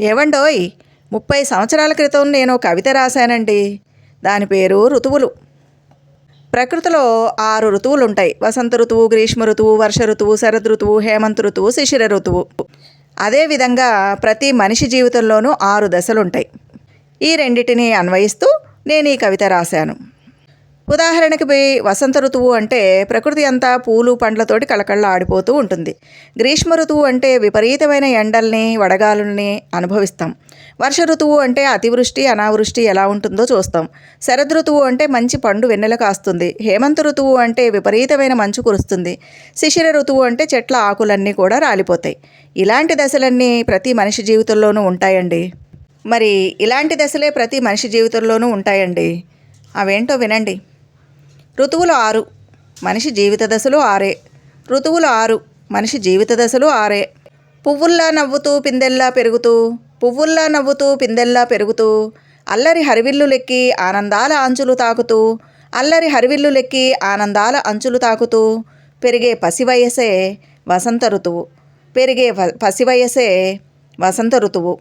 ఏవండోయ్ ముప్పై సంవత్సరాల క్రితం నేను కవిత రాశానండి. దాని పేరు ఋతువులు. ప్రకృతిలో ఆరు ఋతువులు ఉంటాయి వసంత ఋతువు గ్రీష్మ ఋతువు వర్ష ఋతువు శరద్ ఋతువు హేమంత ఋతువు శిశిర ఋతువు. అదేవిధంగా ప్రతి మనిషి జీవితంలోనూ ఆరు దశలుంటాయి. ఈ రెండింటినీ అన్వయిస్తూ నేను ఈ కవిత రాశాను. ఉదాహరణకి వసంత ఋతువు అంటే ప్రకృతి అంతా పూలు పండ్లతోటి కళకళ ఆడిపోతూ ఉంటుంది. గ్రీష్మ ఋతువు అంటే విపరీతమైన ఎండల్ని వడగాలుల్ని అనుభవిస్తాం. వర్ష ఋతువు అంటే అతివృష్టి అనావృష్టి ఎలా ఉంటుందో చూస్తాం. శరద్ ఋతువు అంటే మంచి పండు వెన్నెల కాస్తుంది. హేమంత ఋతువు అంటే విపరీతమైన మంచు కురుస్తుంది. శిశిర ఋతువు అంటే చెట్ల ఆకులన్నీ కూడా రాలిపోతాయి. ఇలాంటి దశలన్నీ ప్రతి మనిషి జీవితంలోనూ ఉంటాయండి. మరి ఇలాంటి దశలే ప్రతి మనిషి జీవితంలోనూ ఉంటాయండి. అవేంటో వినండి. ఋతువులు ఆరు మనిషి జీవిత దశలు ఆరే. ఋతువులు ఆరు మనిషి జీవిత దశలు ఆరే. పువ్వుల్లా నవ్వుతూ పిందెల్లా పెరుగుతూ పువ్వుల్లా నవ్వుతూ పిందెల్లా పెరుగుతూ అల్లరి హరివిల్లులెక్కి ఆనందాల అంచులు తాకుతూ అల్లరి హరివిల్లులెక్కి ఆనందాల అంచులు తాకుతూ పెరిగే పసివయసే వసంత ఋతువు. పెరిగే పసివయసే వసంత ఋతువు.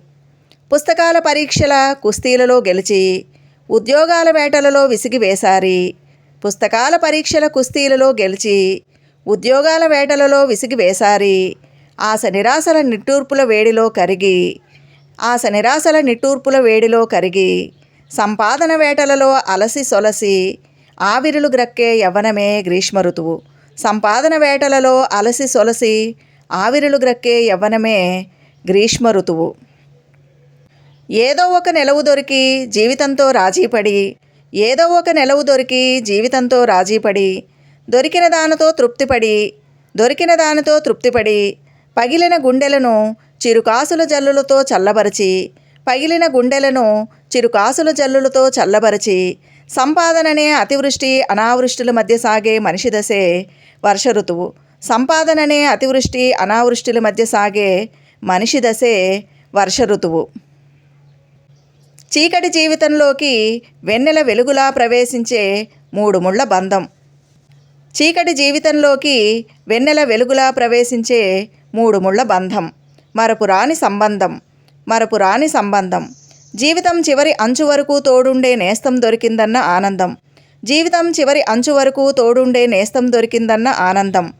పుస్తకాల పరీక్షల కుస్తీలలో గెలిచి ఉద్యోగాల వేటలలో విసిగి వేసారి పుస్తకాల పరీక్షల కుస్తీలలో గెలిచి ఉద్యోగాల వేటలలో విసిగి వేసారి ఆశ నిరాశల నిట్టూర్పుల వేడిలో కరిగి ఆశ నిరాశల నిట్టూర్పుల వేడిలో కరిగి సంపాదన వేటలలో అలసి సొలసి ఆవిరులు గ్రక్కే యవ్వనమే గ్రీష్మ ఋతువు. సంపాదన వేటలలో అలసి సొలసి ఆవిరులు గ్రక్కే యవ్వనమే గ్రీష్మ ఋతువు. ఏదో ఒక నెలవు దొరికి జీవితంతో రాజీపడి ఏదో ఒక నెలవు దొరికి జీవితంతో రాజీపడి దొరికిన దానితో తృప్తిపడి దొరికిన దానితో తృప్తిపడి పగిలిన గుండెలను చిరుకాసుల జల్లులతో చల్లబరచి పగిలిన గుండెలను చిరుకాసుల జల్లులతో చల్లబరచి సంపాదననే అతివృష్టి అనావృష్టుల మధ్య సాగే మనిషి దశే వర్ష ఋతువు. సంపాదననే అతివృష్టి అనావృష్టుల మధ్య సాగే మనిషి దశే వర్ష ఋతువు. చీకటి జీవితంలోకి వెన్నెల వెలుగులా ప్రవేశించే మూడు ముళ్ళ బంధం. చీకటి జీవితంలోకి వెన్నెల వెలుగులా ప్రవేశించే మూడు ముళ్ళ బంధం. మరపురాని సంబంధం మరపురాని సంబంధం. జీవితం చివరి అంచు వరకు తోడుండే నేస్తం దొరికిందన్న ఆనందం. జీవితం చివరి అంచు వరకు తోడుండే నేస్తం దొరికిందన్న ఆనందం.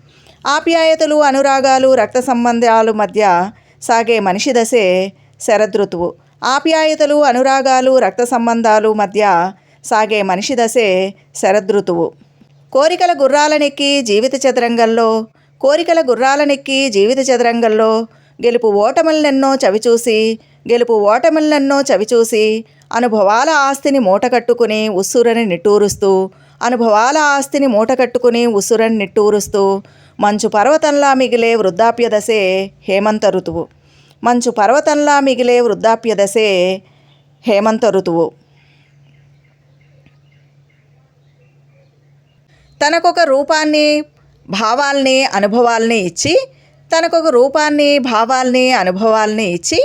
ఆప్యాయతలు అనురాగాలు రక్త సంబంధాలు మధ్య సాగే మనిషి దశే శరదృతువు. ఆప్యాయతలు అనురాగాలు రక్త సంబంధాలు మధ్య సాగే మనిషి దశే శరదృతువు. కోరికల గుర్రాలనెక్కి జీవిత చదరంగంలో కోరికల గుర్రాలనెక్కి జీవిత చదరంగంలో గెలుపు ఓటములనెన్నో చవిచూసి గెలుపు ఓటములనెన్నో చవిచూసి అనుభవాల ఆస్తిని మూటకట్టుకుని ఉస్సురని నిట్టూరుస్తూ అనుభవాల ఆస్తిని మూటకట్టుకుని ఉస్సురని నిట్టూరుస్తూ మంచు పర్వతంలా మిగిలే వృద్ధాప్య దశే హేమంత ఋతువు. మంచు పర్వతంలా మిగిలే వృద్ధాప్య దశే హేమంత ఋతువు తనకొక రూపాన్ని భావాల్ని అనుభవాల్ని ఇచ్చి తనకొక రూపాన్ని భావాల్ని అనుభవాల్ని ఇచ్చి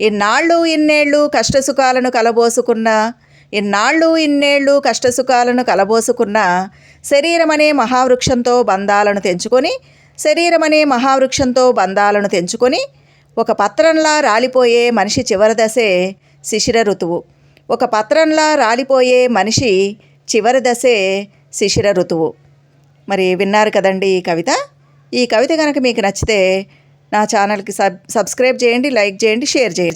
ఇన్నాళ్ళు ఇన్నేళ్ళు కష్టసుఖాలను కలబోసుకున్న ఇన్నాళ్ళు ఇన్నేళ్ళు కష్టసుఖాలను కలబోసుకున్న శరీరమనే మహావృక్షంతో బంధాలను తెంచుకొని శరీరమనే మహావృక్షంతో బంధాలను తెంచుకొని ఒక పత్రంలా రాలిపోయే మనిషి చివరి దశే శిశిర ఋతువు. ఒక పత్రంలా రాలిపోయే మనిషి చివరి దశే శిశిర ఋతువు. మరి విన్నారు కదండి ఈ కవిత? ఈ కవిత కనుక మీకు నచ్చితే నా ఛానల్కి సబ్ సబ్స్క్రైబ్ చేయండి లైక్ చేయండి షేర్ చేయండి.